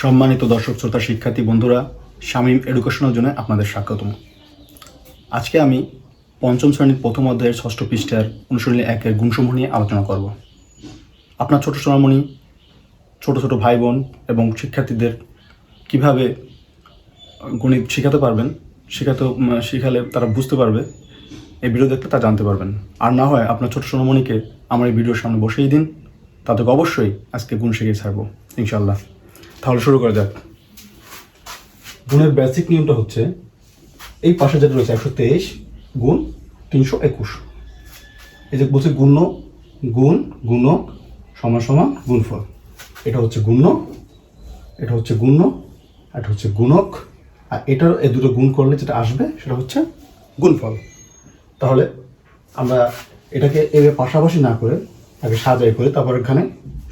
সম্মানিত দর্শক, শ্রোতা, শিক্ষার্থী, বন্ধুরা শামীম এডুকেশনের জন্য আপনাদের স্বাগতম। আজকে আমি পঞ্চম শ্রেণির প্রথম অধ্যায়ের ষষ্ঠ পৃষ্ঠার অনুশীলনী একের গুণসমূহ নিয়ে আলোচনা করব। আপনার ছোট সোনামণি, ছোট ছোট ভাই বোন এবং শিক্ষার্থীদের কীভাবে গণিত শেখাতে পারবেন, শেখাতে শেখালে তারা বুঝতে পারবে, এই ভিডিও দেখলে তা জানতে পারবেন। আর না হয় আপনার ছোট সোনামণিকে আমার এই ভিডিওর সামনে বসিয়ে দিন, তাদেরকে অবশ্যই আজকে গুণ শিখিয়ে ছাড়বো ইনশাল্লাহ তাহলে শুরু করা যাক গুণের বেসিক নিয়মটা হচ্ছে, এই পাশে যেটা রয়েছে একশো তেইশ গুণ তিনশো একুশ। এই যে বলছে গুণ্য গুণ গুণক সমান সমান গুণফল। এটা হচ্ছে গুণ্য, এটা হচ্ছে গুণ্য এটা হচ্ছে গুণক। আর এটার এ দুটো গুণ করলে যেটা আসবে সেটা হচ্ছে গুণফল। তাহলে আমরা এটাকে এভাবে পাশাপাশি না করে আগে সাজাই করে তারপর এখানে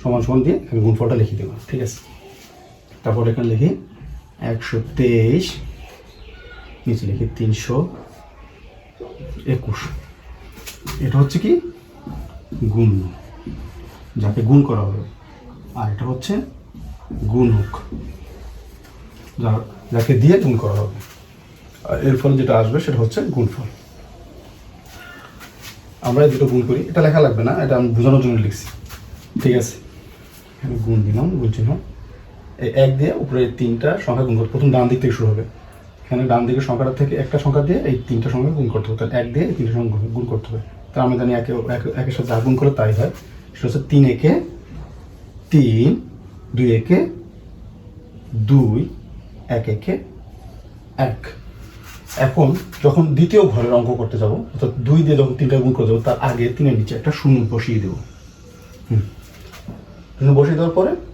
সমান সমান দিয়ে এখানে গুণফলটা লিখে দেবো। ঠিক আছে? তারপর এখানে লিখি একশো তেইশ, নিচে লিখি তিনশো একুশ। এটা হচ্ছে কি? গুণ। যাকে গুণ করা হবে। আর এটা হচ্ছে গুণক। যা, যাকে দিয়ে গুণ করা হবে। আর এর ফলে যেটা আসবে সেটা হচ্ছে গুণফল। আমরা দুটো গুণ করি। এটা লেখা লাগবে না। এটা আমি বোঝানোর জন্য লিখছি। ঠিক আছে? এখানে গুণ দিলাম, গুণ চিহ্ন। এই এক দিয়ে উপরে তিনটা সংখ্যা গুণ করতে প্রথম ডান দিক থেকে শুরু হবে। এখানে ডান দিকের সংখ্যাটা থেকে একটা সংখ্যা দিয়ে এই তিনটা সংখ্যা গুণ করতে হবে। তাহলে এক দিয়ে এই তিনটা সংখ্যা গুণ- করতে হবে। তার আমরা জানি একে একে- একের সাথে যা গুণ করে তাই হয়। সেটা হচ্ছে তিন একে তিন, দুই একে দুই, এক একে এক। এখন যখন দ্বিতীয় ঘরের অঙ্ক করতে যাব, অর্থাৎ দুই দিয়ে যখন তিনটা গুণ করে যাব, তার আগে তিনের নিচে একটা শূন্য বসিয়ে দেবো। হুম। শূন্য বসিয়ে দেওয়ার পরে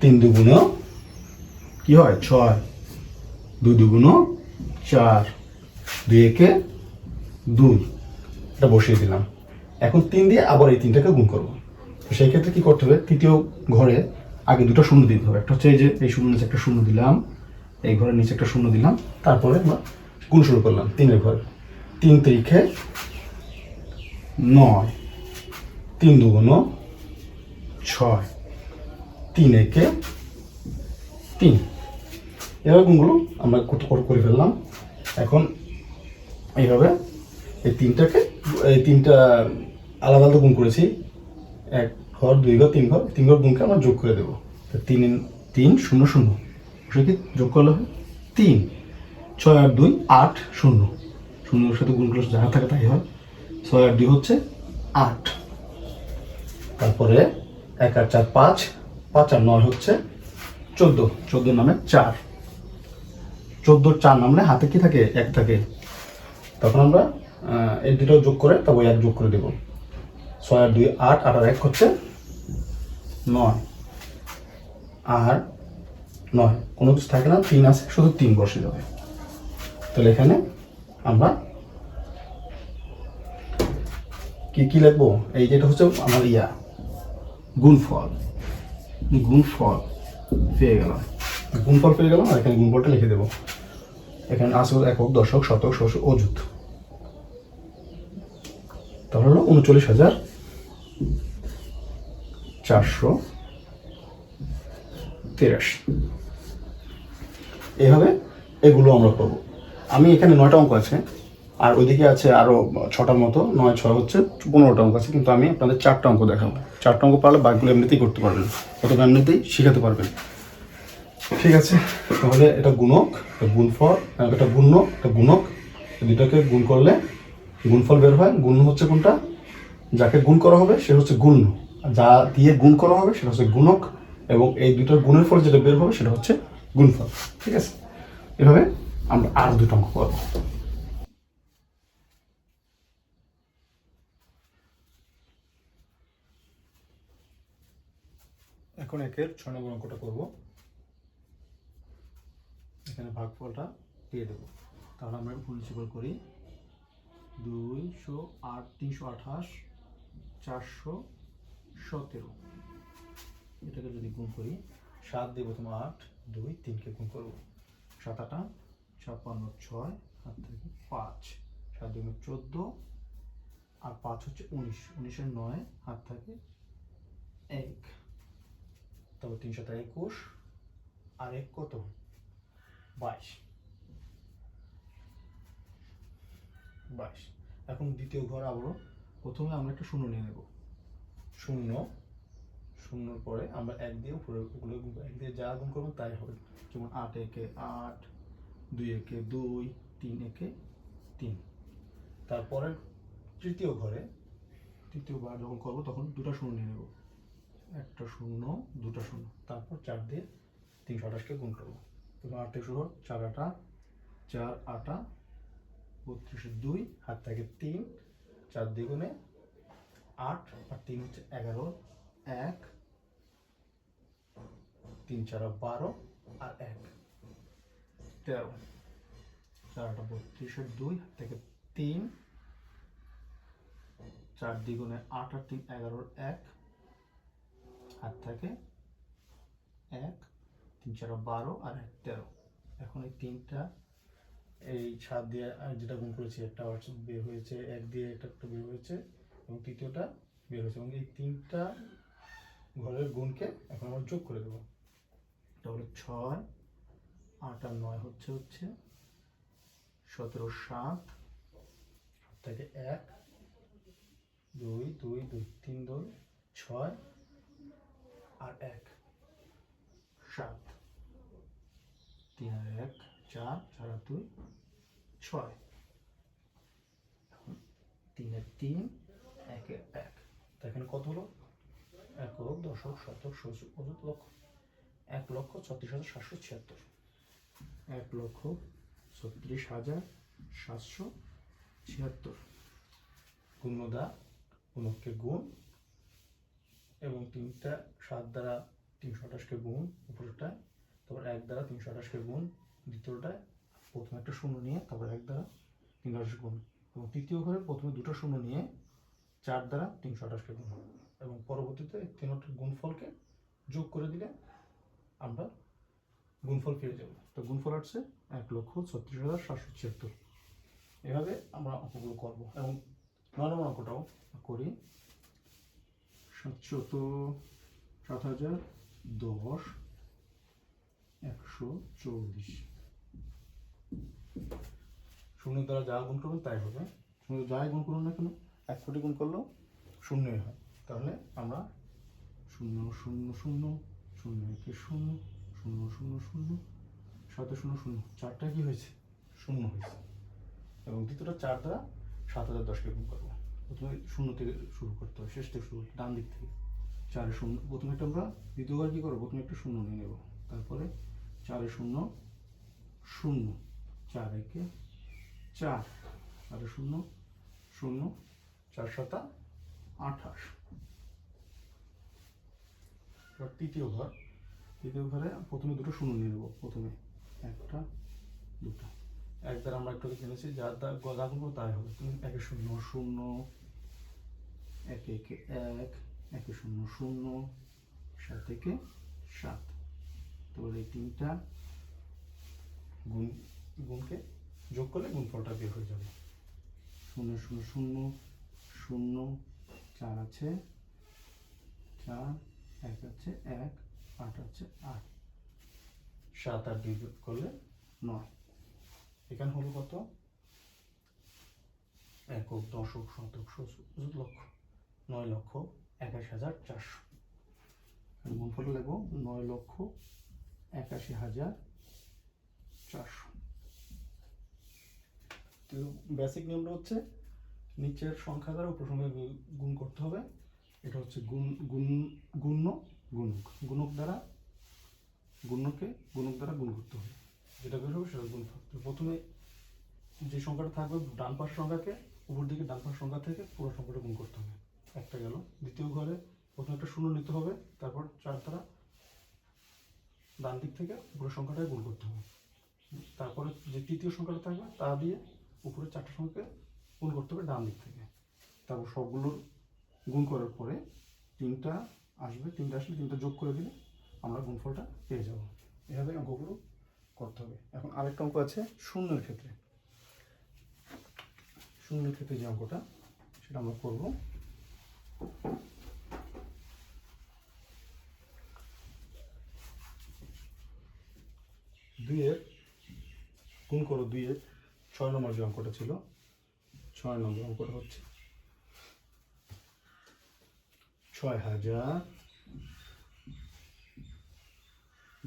তিন দুগুণেও কি হয়? ছয়। দুই দুগুণও চার। দুই একে দুই। এটা বসিয়ে দিলাম। এখন তিন দিয়ে আবার এই তিনটাকে গুণ করব। তো সেই ক্ষেত্রে কি করতে হবে? তৃতীয় ঘরে আগে দুটো শূন্য দিতে হবে। একটা হচ্ছে এই যে এই শূন্য নিচে একটা শূন্য দিলাম, এই ঘরের নিচে একটা শূন্য দিলাম, তারপরে আমরা গুণ শুরু করলাম তিনের ঘরে। তিন তারিখে নয়। তিন দুগুণ ছয়। তিন একে তিন। গুণগুলো আমরা কত করে করে ফেললাম? এখন এইভাবে এই তিনটাকে, এই তিনটা আলাদা আলাদা গুণ করেছি। এক ঘর, দুই ঘর, তিন ঘর তিন ঘর গুণকে আমরা যোগ করে দেবো। তিন তিন শূন্য শূন্য। কি যোগ করলে হয়? তিন। ছয় আর দুই, আট শূন্য। শূন্যর সাথে গুণ করলে যাহা থাকে তাই হয়। ছয় আর দুই হচ্ছে আট। তারপরে এক আর চার, পাঁচ পাঁচ আর নয় হচ্ছে চোদ্দ। চোদ্দ নামে চার। চোদ্দোর চার নামলে হাতে কি থাকে? এক থাকে। তখন আমরা এই দুটো যোগ করে তবে এক যোগ করে দেব। ছয় আর দুই আট আট আর এক হচ্ছে নয়। আর নয়। কোনো কিছু থাকে না, তিন আছে, শুধু তিন বসে যাবে। তাহলে এখানে আমরা কি কি লিখব? এই যেটা হচ্ছে আমার ইয়া, গুণফল। গুণফল পেয়ে গেলাম। গুণফল পেয়ে গেলাম, আর এখানে গুণফলটা লিখে দেবো। এখানে আছে হলো একক, দশক, শতক শতক অযুত তাহলে হলো উনচল্লিশ হাজার চারশো তিরাশি। এইভাবে এগুলো আমরা করব। আমি এখানে নয়টা অঙ্ক আছে, আর ওইদিকে আছে আরও ছটার মতো, নয়, ছয় হচ্ছে পনেরোটা অঙ্ক আছে, কিন্তু আমি আপনাদের চারটা অঙ্ক দেখাবো। চারটা অঙ্ক পারলে বাকিগুলো এমনিতেই করতে পারবেন, অথবা এমনিতেই শিখাতে পারবেন। ঠিক আছে, তাহলে এটা গুণক গুণফল এটা গুণ্য, এটা গুণক। দুটাকে গুণ করলে গুণফল বের হয়। গুণ হচ্ছে কোনটা? যাকে গুণ করা হবে, সে হচ্ছে গুণ্য। যা দিয়ে গুণ করা হবে, সেটা হচ্ছে গুণক। এবং এই দুটোর গুণের ফল যেটা বের হবে, সেটা হচ্ছে গুণফল। ঠিক আছে? এভাবে আমরা আর দুটো অঙ্ক করব। এখন একের ছয় নম্বর অঙ্কটা করব। এখানে ভাগফলটা দিয়ে দেবো। তাহলে আমরা মুনিসিপাল করি। দুইশো আট, তিনশো আঠাশ, চারশো সতেরো। এটাকে যদি গুণ করি, সাত দিয়ে প্রথমে আট, দুই, তিনকে গুণ করব। সাত আটা ছাপ্পান্ন, ছয় হাত থেকে পাঁচ। সাত দুই চোদ্দ, আর পাঁচ হচ্ছে উনিশ। উনিশের নয় হাত থাকে এক। তবে তিনশো তার একুশ, আর এক কত? বাইশ। বাইশ। এখন দ্বিতীয় ঘর আবারও প্রথমে আমরা একটা শূন্য নিয়ে নেব। শূন্য, শূন্যর পরে আমরা এক দিয়ে উপরে ওগুলো এক দিয়ে যা গুণ করব তাই হবে। যেমন আট একে আট, দুই একে দুই, তিন একে তিন। তারপরে তৃতীয় ঘরে, তৃতীয় তৃতীয়বার যখন করব তখন দুটো শূন্য নিয়ে নেব। একটা শূন্য দুটো শূন্য। তারপর চার দিয়ে তিনশো আঠাশকে গুণ করব। প্রথম আট থেকে শুরু হোক, চার আটা চার আটা বত্রিশে দুই হাত থেকে তিন চার দ্বিগুণে আট আর তিন হচ্ছে এগারো। এক তিন চারা বারো আর এক। তেরো। চার আটা বত্রিশের দুই হাত থেকে তিন চার দ্বিগুণে আট আর তিন এগারোর এক। হাত থেকে, এক, তিন, চারা, বারো আর এক, তেরো। এখন এই তিনটা এই সাত দিয়ে আর যেটা গুণ করেছি, একটা বের হয়েছে, এক দিয়ে একটা একটা বের হয়েছে এবং তৃতীয়টা বের হয়েছে এবং এই তিনটা ঘরের গুণকে এখন আমরা যোগ করে দেবো। এটা হলো ছয়, আট আর নয় হচ্ছে হচ্ছে সতেরো, সাত। সাত থেকে এক, দুই দুই দুই, তিন, দুই, ছয় আর এক, সাত। তিন আর এক, চার চার আর দুই, ছয়। এখন তিনের তিন, এক তা এখানে কত হলো? একক দশক শতক শতক অযুত লক্ষ। এক লক্ষ ছত্রিশ হাজার সাতশো ছিয়াত্তর। এক লক্ষ ছত্রিশ হাজার সাতশো ছিয়াত্তর। গুণদা, গুণককে গুণ এবং তিনটা সাত দ্বারা তিনশো আঠাশকে গুণ উপরেরটায় তারপর এক দ্বারা তিনশো আঠাশকে গুণ দ্বিতীয়টায় প্রথমে একটা শূন্য নিয়ে তারপর এক দ্বারা তিনশো আঠাশ গুণ। এবং তৃতীয় ঘরে প্রথমে দুটো শূন্য নিয়ে চার দ্বারা তিনশো আঠাশকে গুণ। এবং পরবর্তীতে তিনটার গুণফলকে যোগ করে দিলে আমরা গুণফল পেয়ে যাব। তো গুণফল আসছে এক লক্ষ ছত্রিশ হাজার সাতশো ছিয়াত্তর। এভাবে আমরা অঙ্কগুলো করব এবং নয় নম্বর অঙ্কটাও করি। সাতশত সাত হাজার দশ একশো চল্লিশ। শূন্য দ্বারা যা গুণ করবেন তাই হবে। শূন্য যাই গুণ করুন না কেন? এক কোটি গুণ করলেও শূন্যই হয়। তাহলে আমরা শূন্য শূন্য শূন্য শূন্য একে শূন্য শূন্য শূন্য শূন্য সাথে শূন্য শূন্য চারটা কি হয়েছে? শূন্য হয়েছে। এবং দ্বিতীয়টা চার দ্বারা সাত হাজার দশকে গুণ করব। প্রথমে শূন্য থেকে শুরু করতে হবে, শেষ থেকে শুরু করতে ডান দিক থেকে। চারে শূন্য, প্রথমে একটা আমরা দ্বিতীয়বার কী করব? প্রথমে একটা শূন্য নিয়ে নেব। তারপরে চারে শূন্য শূন্য। চার একে চার। চারে শূন্য শূন্য। চার সাতা আঠাশ। এবার তৃতীয় ঘর। তৃতীয় ঘরে প্রথমে দুটো শূন্য নিয়ে নেব। প্রথমে একটা, দুটো। এক দ্বারা আমরা একটু জেনেছি যার দ্বারা গদা করব তাই হবে। তুমি একে শূন্য শূন্য একে একে এক একে শূন্য শূন্য সাত একে সাত। তোর এই তিনটা গুণ গুণকে যোগ করলে গুণফলটা বের হয়ে যাবে। শূন্য শূন্য শূন্য শূন্য চার আছে চার এক আছে এক আট আছে আট। সাত আর দুই যোগ করলে নয়। এখানে হলো কত? একক দশক শতক লক্ষ, নয় লক্ষ একাশি হাজার চারশো। গুণফল লাগবো নয় লক্ষ একাশি হাজার চারশো। তো বেসিক নিয়মটা হচ্ছে নিচের সংখ্যা দ্বারা উপর সংখ্যা গুণ করতে হবে। এটা হচ্ছে গুণ গুণ, গুণ্য, গুণক। গুণক দ্বারা, গুণ্যকে গুণক দ্বারা গুণ করতে হবে। যেটা বের হবে সেটা গুণ তো প্রথমে যে সংখ্যাটা থাকবে ডান পাশ সংখ্যাকে, উপর দিকে ডান পাশ সংখ্যা থেকে পুরো সংখ্যাটা গুণ করতে হবে। একটা গেল। দ্বিতীয় ঘরে প্রথমে একটা শূন্য নিতে হবে, তারপর চার দ্বারা ডান দিক থেকে পুরো সংখ্যাটাই গুণ করতে হবে। তারপরে যে তৃতীয় সংখ্যাটা থাকবে, তা দিয়ে উপরে চারটা সংখ্যাকে গুণ করতে হবে ডান দিক থেকে। তারপর সবগুলোর গুণ করার পরে তিনটা আসবে, তিনটা আসলে তিনটা যোগ করে দিলে আমরা গুণফলটা পেয়ে যাব। এভাবে অঙ্কগুলো করতে হবে। এখন আরেকটা অঙ্ক আছে শূন্যের ক্ষেত্রে। শূন্যের ক্ষেত্রে যে অঙ্কটা, সেটা আমরা করব। দুইয়ের গুণ করো দুইয়ের, ছয় নম্বর যে অঙ্কটা ছিল, ছয় নম্বর অঙ্কটা হচ্ছে ছয় হাজার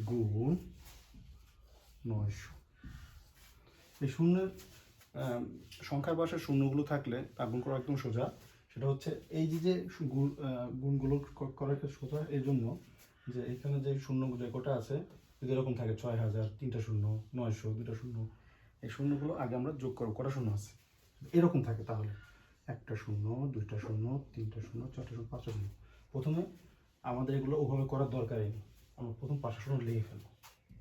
গুণ নয়শো। এই শূন্যের সংখ্যার পাশে শূন্যগুলো থাকলে তা গুণ করা একদম সোজা। সেটা হচ্ছে এই যে যে গুণ গুণগুলো ক- করা একটা সোজা, এই জন্য যে এখানে যে শূন্য যে কটা আছে, যদি এরকম থাকে ছয় হাজার, তিনটা শূন্য, নয়শো দুটা শূন্য, এই শূন্যগুলো আগে আমরা যোগ করব কটা শূন্য আছে? এরকম থাকে তাহলে। একটা শূন্য, দুইটা শূন্য, তিনটা শূন্য, চারটা শূন্য, পাঁচটা শূন্য। প্রথমে আমাদের এগুলো ওভাবে করার দরকারই নেই। আমরা প্রথম পাঁচটা শূন্য লিখে ফেলব।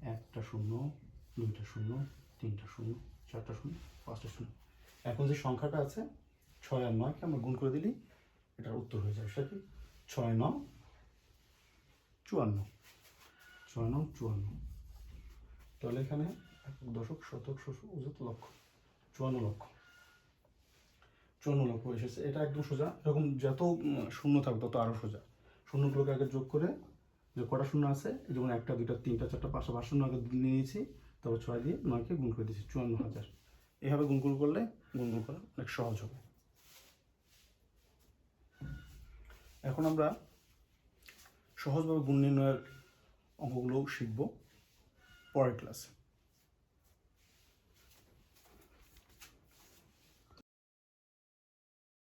একটা শূন্য দুইটা শূন্য, তিনটা শূন্য, চারটা শূন্য, পাঁচটা শূন্য। এখন যে সংখ্যাটা আছে, ছয় আর নয়কে আমরা গুণ করে দিলেই এটার উত্তর হয়ে যাবে। সেটা কি? ছয় ন চুয়ান্ন। ছয় নং চুয়ান্ন। তাহলে এখানে একক দশক, শতক শশক উজত, লক্ষ। চুয়ান্ন লক্ষ। চুয়ান্ন লক্ষ এসেছে। এটা একদম সোজা। এরকম যত শূন্য থাকবে তত আরও সোজা। শূন্যগুলোকে আগে যোগ করে যে কটা শূন্য আছে, যেমন একটা, দুইটা, তিনটা, চারটা, পাঁচটা পাঁচ শূন্য আগে নিয়ে নিয়েছি। তারপর ছয় দিয়ে নয়কে গুণ করে দিয়েছি, চুয়ান্ন হাজার। এভাবে গুণ করলে গুণ গুণ করা অনেক সহজ হবে। এখন আমরা সহজভাবে গুণ নির্ণয়ের অঙ্কগুলো শিখব পরের ক্লাসে